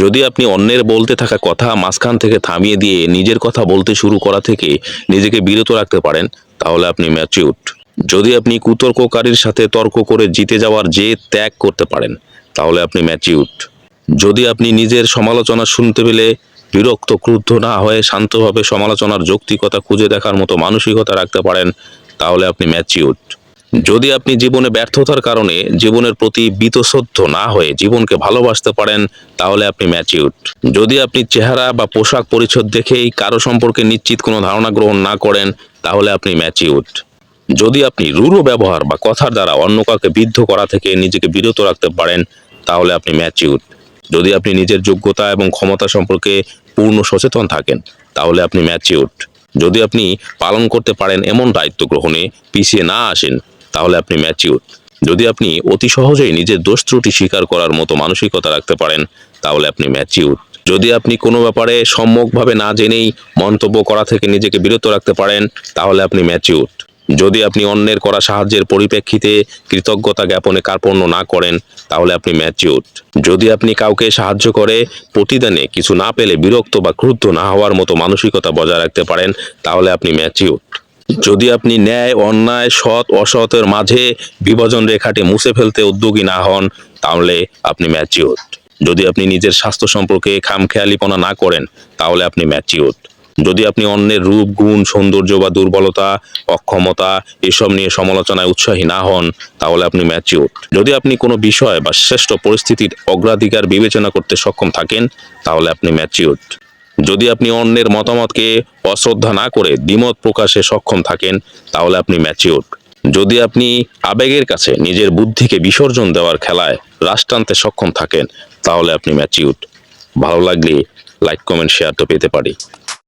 যদি আপনি অন্যের বলতে থাকা কথা মাঝখান থেকে থামিয়ে দিয়ে নিজের কথা বলতে শুরু করা থেকে নিজেকে বিরত রাখতে পারেন, তাহলে আপনি ম্যাচিউড যদি আপনি কুতর্ককারীর সাথে তর্ক করে জিতে যাওয়ার যে ত্যাগ করতে পারেন, তাহলে আপনি ম্যাচিউড যদি আপনি নিজের সমালোচনা শুনতে পেলে বিরক্ত, ক্রুদ্ধ না হয়ে শান্তভাবে সমালোচনার যৌক্তিকতা খুঁজে দেখার মতো মানসিকতা রাখতে পারেন, তাহলে আপনি ম্যাচিউড যদি আপনি জীবনে ব্যর্থতার কারণে জীবনের প্রতি বীতশ্রদ্ধ না হয়ে জীবনকে ভালোবাসতে পারেন, তাহলে আপনি ম্যাচিউড যদি আপনি চেহারা বা পোশাক পরিচ্ছদ দেখেই কারও সম্পর্কে নিশ্চিত কোনো ধারণা গ্রহণ না করেন, তাহলে আপনি ম্যাচিউড যদি আপনি রূঢ় ব্যবহার বা কথার দ্বারা অন্য কাউকে বিদ্ধ করা থেকে নিজেকে বিরত রাখতে পারেন, তাহলে আপনি ম্যাচিউড যদি আপনি নিজের যোগ্যতা এবং ক্ষমতা সম্পর্কে পূর্ণ সচেতন থাকেন, তাহলে আপনি ম্যাচিউড যদি আপনি পালন করতে পারেন এমন দায়িত্ব গ্রহণে পিছিয়ে না আসেন তাহলে আপনি ম্যাচিউর যদি আপনি অতি সহজেই নিজের দোষ ত্রুটি স্বীকার করার মতো মানসিকতা রাখতে পারেন, তাহলে আপনি ম্যাচিউর যদি আপনি কোনো ব্যাপারে সম্যকভাবে না জেনেই মন্তব্য করা থেকে নিজেকে বিরত রাখতে পারেন, তাহলে আপনি ম্যাচিউর যদি আপনি অন্যের করা সাহায্যের পরিপ্রেক্ষিতে কৃতজ্ঞতা জ্ঞাপনে কার্পণ্য না করেন, তাহলে আপনি ম্যাচিউর যদি আপনি কাউকে সাহায্য করে প্রতিদানে কিছু না পেলে বিরক্ত বা ক্রুদ্ধ না হওয়ার মতো মানসিকতা বজায় রাখতে পারেন, তাহলে আপনি ম্যাচিউড যদি আপনি ন্যায়, অন্যায়, সৎ, অসতের মাঝে বিভাজন রেখাটি মুছে ফেলতে উদ্যোগী না হন, তাহলে আপনি ম্যাচিউড যদি আপনি নিজের স্বাস্থ্য সম্পর্কে খামখেয়ালিপনা না করেন, তাহলে আপনি ম্যাচিউড যদি আপনি অন্যের রূপ, গুণ, সৌন্দর্য বা দুর্বলতা, অক্ষমতা এসব নিয়ে সমালোচনায় উৎসাহী না হন, তাহলে আপনি ম্যাচিউড যদি আপনি কোনো বিষয় বা শ্রেষ্ঠ পরিস্থিতির অগ্রাধিকার বিবেচনা করতে সক্ষম থাকেন, তাহলে আপনি ম্যাচিউড যদি আপনি অন্যের মতামতকে অশ্রদ্ধা না করে দ্বিমত প্রকাশে সক্ষম থাকেন, তাহলে আপনি ম্যাচিওর। যদি আপনি আবেগের কাছে নিজের বুদ্ধিকে বিসর্জন দেওয়ার খেলায় রাশ টানতে সক্ষম থাকেন, তাহলে আপনি ম্যাচিউর ভালো লাগলে লাইক, কমেন্ট শেয়ার তো পেতে পারি।